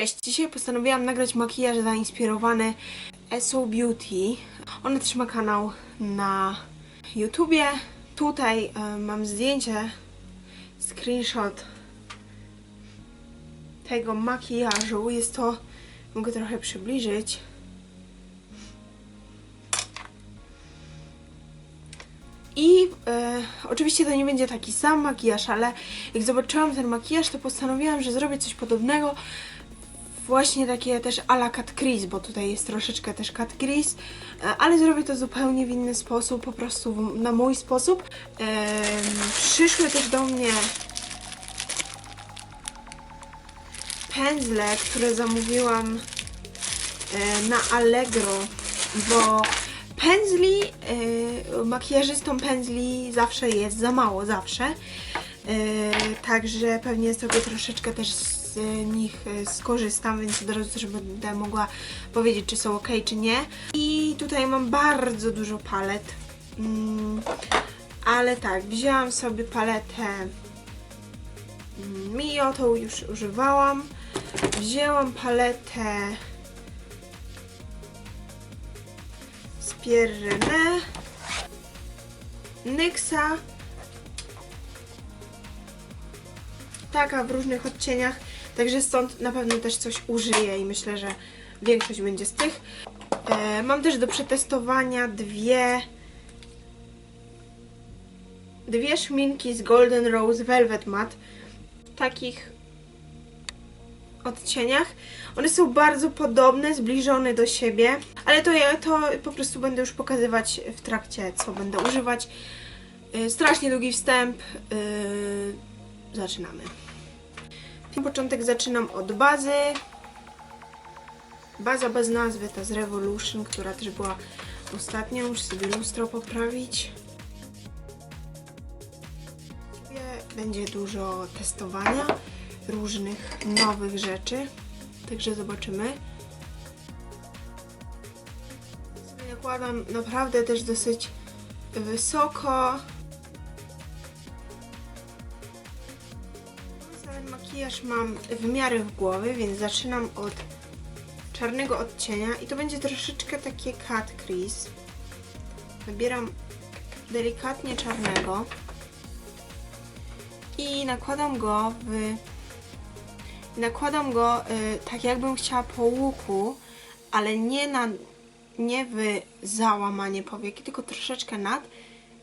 Cześć, dzisiaj postanowiłam nagrać makijaż zainspirowany SO Beauty. Ona też ma kanał na YouTubie. Tutaj e, mam zdjęcie, screenshot tego makijażu. Jest to, mogę trochę przybliżyć. I e, oczywiście to nie będzie taki sam makijaż, ale jak zobaczyłam ten makijaż, to postanowiłam, że zrobię coś podobnego. Właśnie takie też a la cut crease, bo tutaj jest troszeczkę też cut crease, e, ale zrobię to zupełnie w inny sposób, po prostu na mój sposób. Przyszły też do mnie pędzle, które zamówiłam e, na Allegro, bo pędzli, e, makijażystom pędzli zawsze jest za mało, zawsze. Także pewnie sobie troszeczkę też z nich e, skorzystam, więc od razu też będę mogła powiedzieć, czy są ok, czy nie. I tutaj mam bardzo dużo palet. Mm, ale tak, wzięłam sobie paletę mm, Mio, tą już używałam. Wzięłam paletę z Pierre Nyxa. Taka w różnych odcieniach, także stąd na pewno też coś użyję i myślę, że większość będzie z tych. E, mam też do przetestowania dwie dwie szminki z Golden Rose Velvet Matte w takich odcieniach. One są bardzo podobne, zbliżone do siebie, ale to ja to po prostu będę już pokazywać w trakcie, co będę używać. Yy, strasznie długi wstęp. Yy, zaczynamy. Początek zaczynam od bazy. Baza bez nazwy, ta z Revolution, która też była ostatnio. Muszę sobie lustro poprawić. Będzie dużo testowania różnych nowych rzeczy. Także zobaczymy. Nakładam naprawdę też dosyć wysoko. Makijaż mam w miarę w głowie, więc zaczynam od czarnego odcienia i to będzie troszeczkę takie cut crease. Wybieram delikatnie czarnego i nakładam go w nakładam go y, tak jakbym chciała po łuku, ale nie na nie w załamanie powieki, tylko troszeczkę nad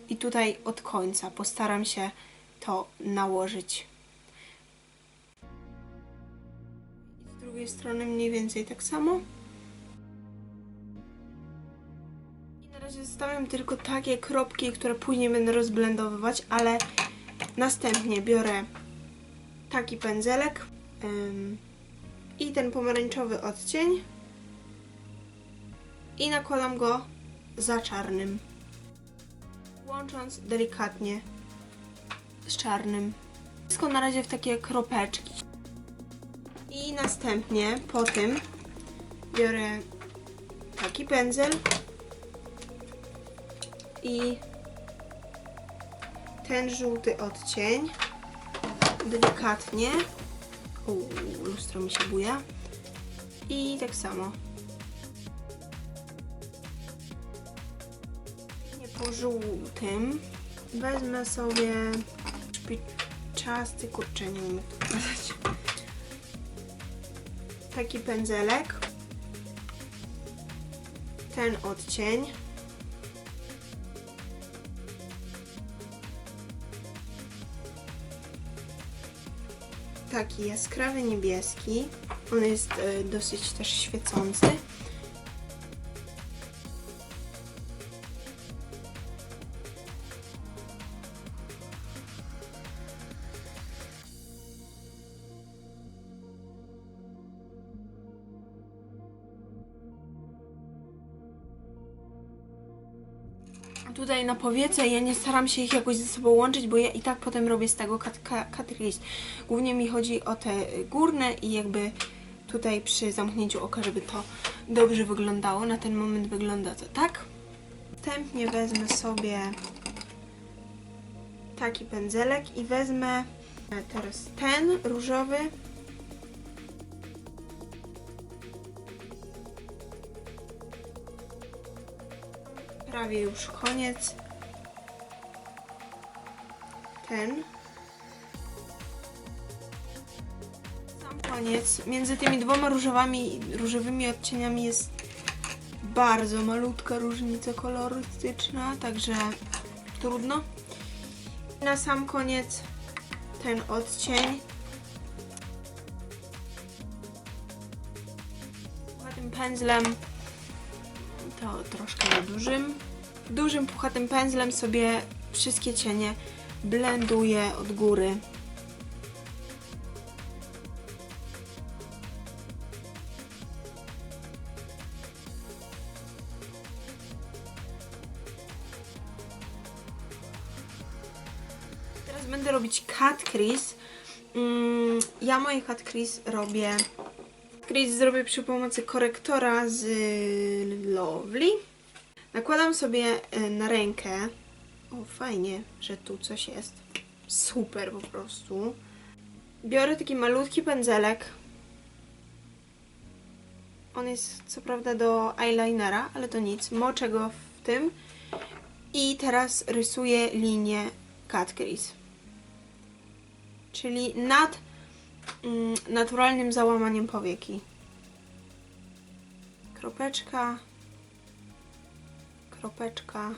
i tutaj od końca postaram się to nałożyć. Drugiej strony mniej więcej tak samo. I na razie zostawiam tylko takie kropki, które później będę rozblendowywać, ale następnie biorę taki pędzelek ym, i ten pomarańczowy odcień i nakładam go za czarnym, łącząc delikatnie z czarnym. Wszystko na razie w takie kropeczki. I następnie po tym biorę taki pędzel i ten żółty odcień delikatnie. Uuu, lustro mi się buja. I tak samo. Po żółtym. Wezmę sobie szpiczasty, kurczę, nie umiem to. Taki pędzelek. Ten odcień. taki jaskrawy niebieski. On jest e, dosyć też świecący. Tutaj na powiece ja nie staram się ich jakoś ze sobą łączyć, bo ja i tak potem robię z tego cut, cut. Głównie mi chodzi o te górne i jakby tutaj przy zamknięciu oka, żeby to dobrze wyglądało. Na ten moment wygląda to tak. Następnie wezmę sobie taki pędzelek i wezmę teraz ten różowy Prawie już koniec. Ten. Sam koniec. Między tymi dwoma różowymi, różowymi odcieniami jest bardzo malutka różnica kolorystyczna, także trudno. Na sam koniec ten odcień. Puchatym pędzlem, to troszkę za dużym. Dużym puchatym pędzlem sobie wszystkie cienie blenduję od góry. Teraz będę robić cut crease. Mm, ja moje cut crease robię. Crease zrobię przy pomocy korektora z Lovely. Nakładam sobie e, na rękę. O, fajnie, że tu coś jest. Super po prostu. Biorę taki malutki pędzelek. On jest co prawda do eyelinera, ale to nic. Moczę go w tym. I teraz rysuję linię cut crease. Czyli nad mm, naturalnym załamaniem powieki. Kropeczka. Kropeczka.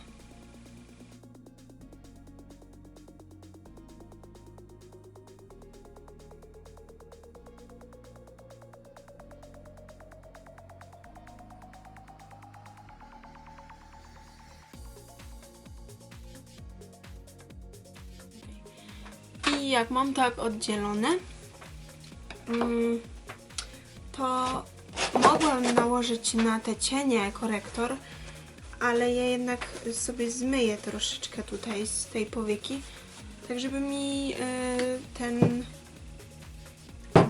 I jak mam tak oddzielone, mm, to mogłam nałożyć na te cienie korektor, ale ja jednak sobie zmyję troszeczkę tutaj z tej powieki, tak żeby mi y, ten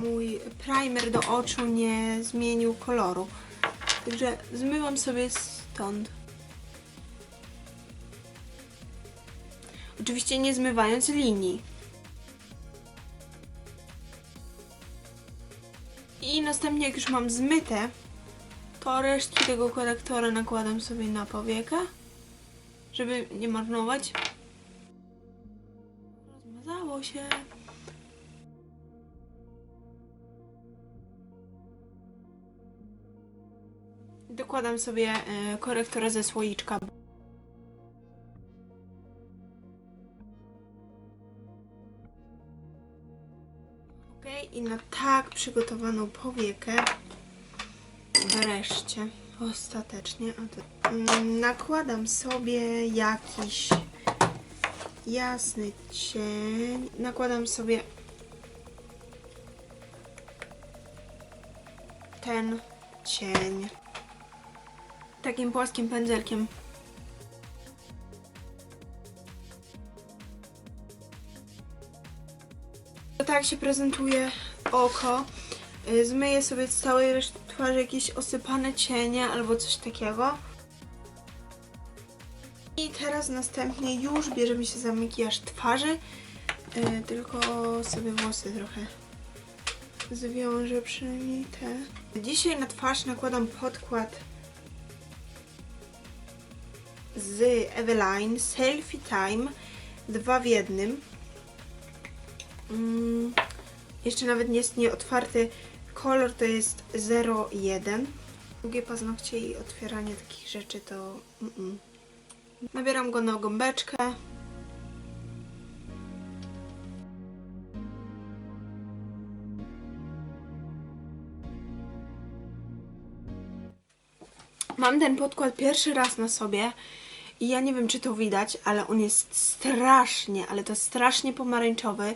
mój primer do oczu nie zmienił koloru. Także zmywam sobie stąd. Oczywiście nie zmywając linii. I następnie jak już mam zmyte, to resztki tego korektora nakładam sobie na powiekę, żeby nie marnować. Rozmazało się. Dokładam sobie e, korektora ze słoiczka. Ok, i na tak przygotowaną powiekę wreszcie, ostatecznie, mm, nakładam sobie jakiś jasny cień, nakładam sobie ten cień takim płaskim pędzelkiem. To tak się prezentuje oko. Y, Zmyję sobie z całej reszty twarzy jakieś osypane cienie albo coś takiego. I teraz następnie już bierzemy się za makijaż twarzy. Y, Tylko sobie włosy trochę zwiążę, przynajmniej te. Dzisiaj na twarz nakładam podkład z Eveline Selfie Time dwa w jednym. Mm, jeszcze nawet nie jest nieotwarty. Kolor to jest 01. Długie paznokcie i otwieranie takich rzeczy to... Mm-mm. Nabieram go na gąbeczkę. Mam ten podkład pierwszy raz na sobie i ja nie wiem, czy to widać, ale on jest strasznie, ale to strasznie pomarańczowy.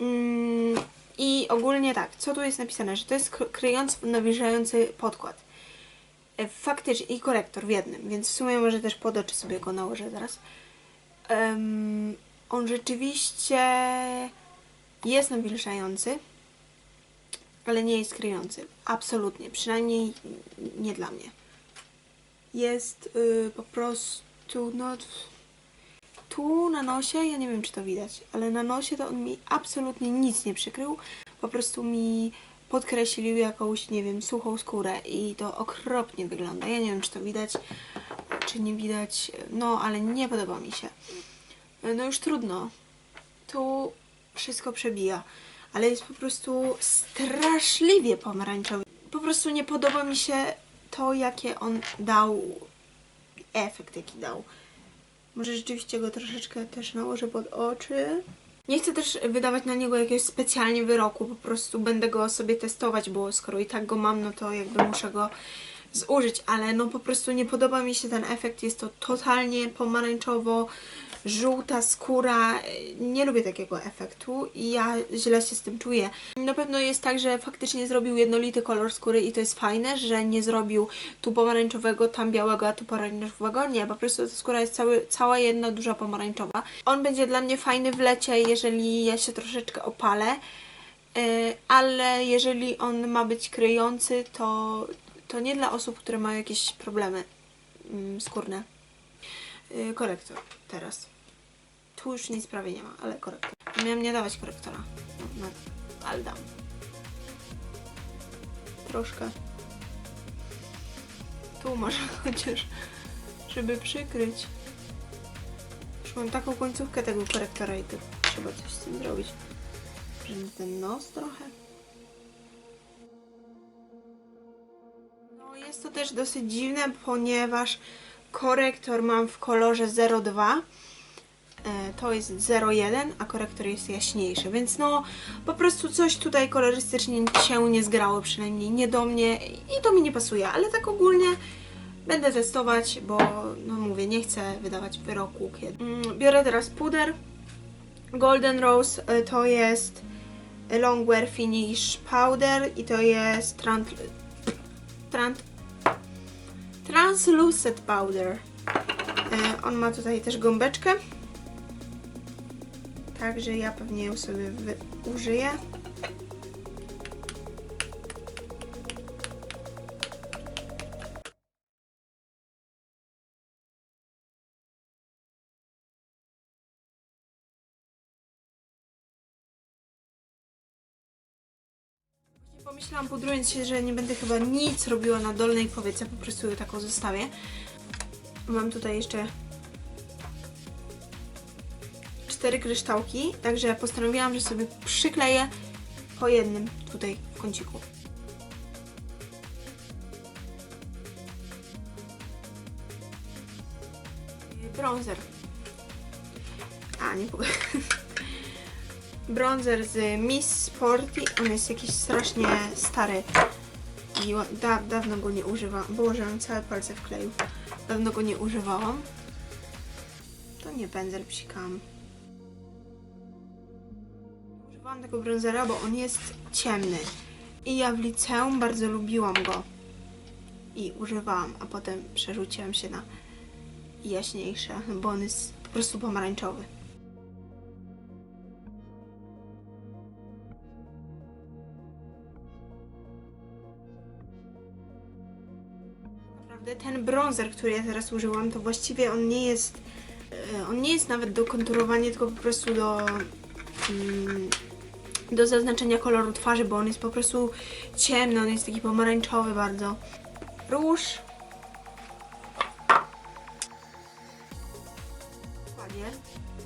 Mm, I ogólnie tak, co tu jest napisane, że to jest kry- kryjący, nawilżający podkład. E, Faktycznie i korektor w jednym, więc w sumie może też pod oczy sobie go nałożę zaraz. Em, on rzeczywiście jest nawilżający, ale nie jest kryjący. Absolutnie, przynajmniej nie dla mnie jest y, po prostu, no tu na nosie, ja nie wiem czy to widać, ale na nosie to on mi absolutnie nic nie przykrył, po prostu mi podkreślił jakąś, nie wiem, suchą skórę i to okropnie wygląda. Ja nie wiem czy to widać, czy nie widać, no ale nie podoba mi się. No już trudno. Tu wszystko przebija, ale jest po prostu straszliwie pomarańczowy. Po prostu nie podoba mi się to, jakie on dał, efekt jaki dał. Może rzeczywiście go troszeczkę też nałożę pod oczy. Nie chcę też wydawać na niego jakiegoś specjalnie wyroku, po prostu będę go sobie testować, bo skoro i tak go mam, no to jakby muszę go zużyć, ale no po prostu nie podoba mi się ten efekt, jest to totalnie pomarańczowo, żółta skóra, nie lubię takiego efektu i ja źle się z tym czuję. Na pewno jest tak, że faktycznie zrobił jednolity kolor skóry i to jest fajne, że nie zrobił tu pomarańczowego, tam białego, a tu pomarańczowego, nie, po prostu ta skóra jest cały, cała jedna duża pomarańczowa. On będzie dla mnie fajny w lecie, jeżeli ja się troszeczkę opalę, Yy, ale jeżeli on ma być kryjący, to, to nie dla osób, które mają jakieś problemy mm, skórne. Yy, korektor teraz. Tu już nic prawie nie ma, ale korektor. Miałem nie dawać korektora, no, ale dam. Troszkę. Tu może chociaż, żeby przykryć. Już mam taką końcówkę tego korektora i to trzeba coś z tym zrobić. Że ten nos trochę. No jest to też dosyć dziwne, ponieważ korektor mam w kolorze 02. E, To jest 01, a korektor jest jaśniejszy, więc no po prostu coś tutaj kolorystycznie się nie zgrało, przynajmniej nie do mnie i to mi nie pasuje, ale tak ogólnie będę testować, bo no mówię, nie chcę wydawać wyroku kiedy. Mm, Biorę teraz puder. Golden Rose y, to jest Longwear Finish Powder i to jest trans, trans, Translucent Powder. Y, On ma tutaj też gąbeczkę. Także ja pewnie ją sobie użyję. Pomyślałam pudrując się, że nie będę chyba nic robiła na dolnej powiece, po prostu ją taką zostawię. Mam tutaj jeszcze cztery kryształki, także postanowiłam, że sobie przykleję po jednym tutaj w kąciku. Bronzer. A, nie mogę. Bronzer z Miss Sporty. On jest jakiś strasznie stary. I da, dawno go nie używam. Położyłam całe palce w kleju. Dawno go nie używałam. To nie pędzel psikam. Używałam tego bronzera, bo on jest ciemny. I ja w liceum bardzo lubiłam go. I używałam, a potem przerzuciłam się na jaśniejsze, bo on jest po prostu pomarańczowy. Naprawdę ten bronzer, który ja teraz użyłam, to właściwie on nie jest e, on nie jest nawet do konturowania, tylko po prostu do mm, do zaznaczenia koloru twarzy, bo on jest po prostu ciemny, on jest taki pomarańczowy bardzo. Róż. Ładnie.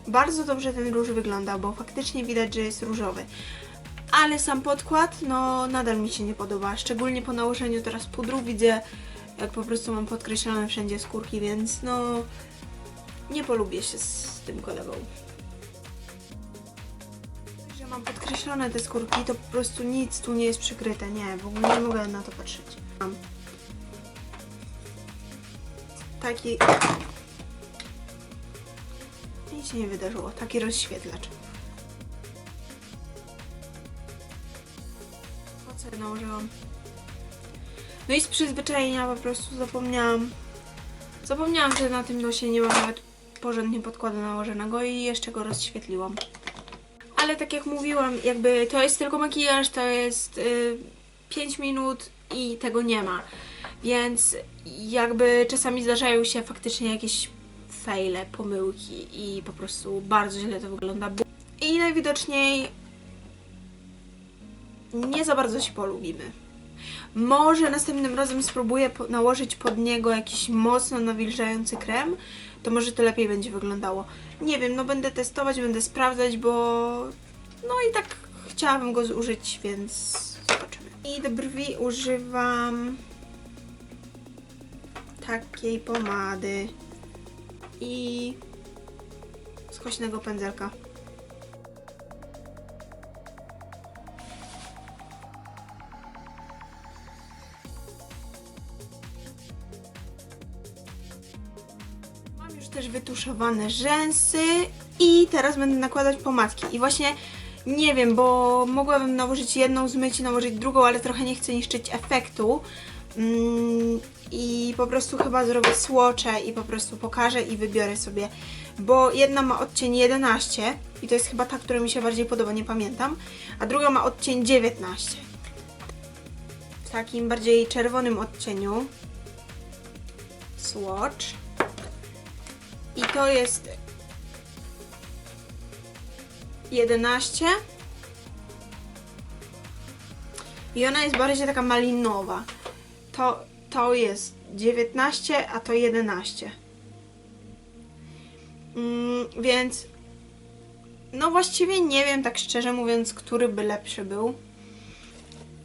Bardzo dobrze ten róż wygląda, bo faktycznie widać, że jest różowy. Ale sam podkład, no nadal mi się nie podoba. Szczególnie po nałożeniu teraz pudru widzę, jak po prostu mam podkreślone wszędzie skórki, więc no nie polubię się z tym kolegą. Mam podkreślone te skórki, to po prostu nic tu nie jest przykryte. Nie, w ogóle nie mogę na to patrzeć. Mam taki... Nic się nie wydarzyło. Taki rozświetlacz. Ja nałożyłam? No i z przyzwyczajenia po prostu zapomniałam. Zapomniałam, że na tym nosie nie mam nawet porządnie podkładu nałożonego i jeszcze go rozświetliłam. Ale tak jak mówiłam, jakby to jest tylko makijaż, to jest y, 5 minut i tego nie ma. Więc jakby czasami zdarzają się faktycznie jakieś fejle, pomyłki i po prostu bardzo źle to wygląda. I najwidoczniej nie za bardzo się polubimy. Może następnym razem spróbuję nałożyć pod niego jakiś mocno nawilżający krem, to może to lepiej będzie wyglądało. Nie wiem, no będę testować, będę sprawdzać, bo no i tak chciałabym go zużyć, więc zobaczymy. I do brwi używam takiej pomady i skośnego pędzelka. Też wytuszowane rzęsy i teraz będę nakładać pomadki. I właśnie nie wiem, bo mogłabym nałożyć jedną, zmyć i nałożyć drugą, ale trochę nie chcę niszczyć efektu. Mm, I po prostu chyba zrobię słocze i po prostu pokażę i wybiorę sobie, bo jedna ma odcień 11 i to jest chyba ta, która mi się bardziej podoba, nie pamiętam, a druga ma odcień 19. W takim bardziej czerwonym odcieniu. Swatch. I to jest 11. I ona jest bardziej taka malinowa. To, to jest 19, a to 11. Mm, więc no właściwie nie wiem tak szczerze mówiąc, który by lepszy był.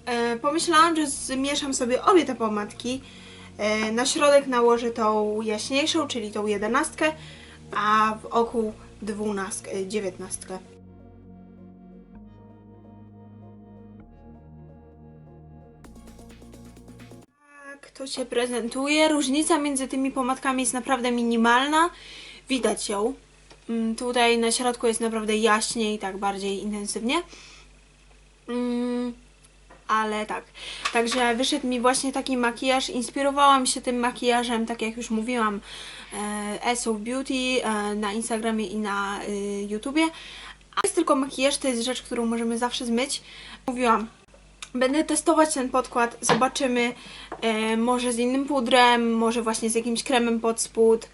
E, pomyślałam, że zmieszam sobie obie te pomadki. E, na środek nałożę tą jaśniejszą, czyli tą jedenastkę, a w oku dwunastkę, e, dziewiętnastkę. Tak to się prezentuje. Różnica między tymi pomadkami jest naprawdę minimalna. Widać ją. Mm, Tutaj na środku jest naprawdę jaśniej, tak bardziej intensywnie. Mm, ale tak. Także wyszedł mi właśnie taki makijaż. Inspirowałam się tym makijażem, tak jak już mówiłam, e, SO Beauty e, na Instagramie i na e, YouTubie. A jest tylko makijaż, to jest rzecz, którą możemy zawsze zmyć. Mówiłam, Będę testować ten podkład, zobaczymy, e, może z innym pudrem, może właśnie z jakimś kremem pod spód.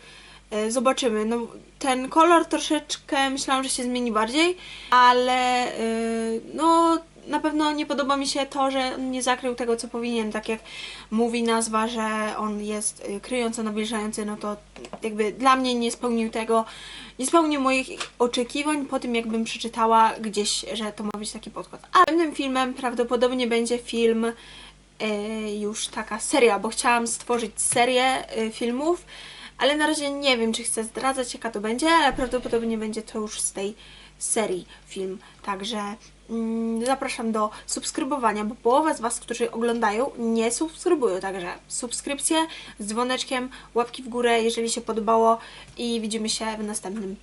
Zobaczymy. No, ten kolor troszeczkę myślałam, że się zmieni bardziej, ale no na pewno nie podoba mi się to, że nie zakrył tego, co powinien. Tak jak mówi nazwa, że on jest e, kryjąco nawilżający, no to jakby dla mnie nie spełnił tego, nie spełnił moich oczekiwań po tym, jakbym przeczytała gdzieś, że to ma być taki podkład. A następnym filmem prawdopodobnie będzie film e, już taka seria, bo chciałam stworzyć serię e, filmów, ale na razie nie wiem, czy chcę zdradzać, jaka to będzie, ale prawdopodobnie będzie to już z tej serii film. Także zapraszam do subskrybowania, bo połowa z Was, którzy oglądają, nie subskrybują. Także subskrypcje z dzwoneczkiem, łapki w górę, jeżeli się podobało i widzimy się w następnym